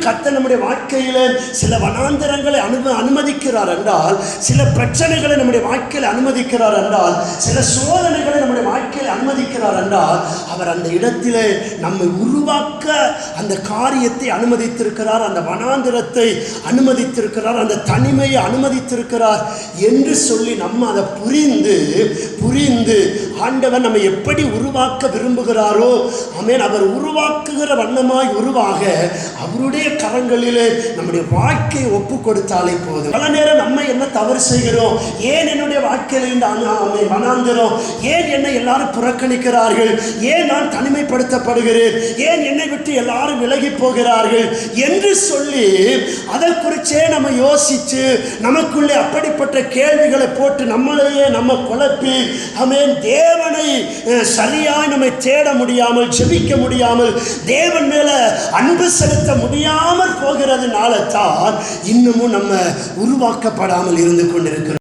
கத்த நம்முடைய வாழ்க்கையில் சில வனாந்தரங்களை அனும அனுமதிக்கிறார் என்றால் சில பிரச்சனைகளை நம்முடைய வாழ்க்கையில் அனுமதிக்கிறார் என்றால் சில சோதனைகளை நம்முடைய அனுமதிக்கிறார் என்றால் அவர் அந்த இடத்திலே நம்மை உருவாக்க அந்த காரியத்தை அனுமதித்திருக்கிறார் அந்த வனாந்திரத்தை அனுமதித்திருக்கிறார் அந்த தனிமையை அனுமதித்திருக்கிறார் என்று சொல்லி நம்ம அதை புரிந்து புரிந்து ஆண்டவர் நம்ம எப்படி உருவாக்க விரும்புகிறாரோ அமேன் அவர் உருவாக்குகிற வண்ணமாய் உருவாக அவருடைய கரங்களிலே நம்முடைய வாழ்க்கையை ஒப்பு கொடுத்தாலே போதும். பல நேரம் நம்ம என்ன தவறு செய்கிறோம்? ஏன் என்னுடைய வாழ்க்கையில் இந்த வனாந்திரம்? ஏன் என்ன எல்லாரும் புறக்கணிக்கிறார்கள். ஏன் நான் தனிமைப்படுத்தப்படுகிறேன்? ஏன் என்னை விட்டு எல்லாரும் விலகி போகிறார்கள்? என்று சொல்லி அதை குறிச்சே நம்ம யோசித்து நமக்குள்ளே அப்படிப்பட்ட கேள்விகளை போட்டு நம்மளையே நம்ம குழப்பி அமேன் தேவனை சரியாய் நம்மை தேட முடியாமல் ஜெபிக்க முடியாமல் தேவன் மேல அன்பு செலுத்த முடியாமல் போகிறதுனால தான் இன்னமும் நம்ம உருவாக்கப்படாமல் இருந்து கொண்டிருக்கிறோம்.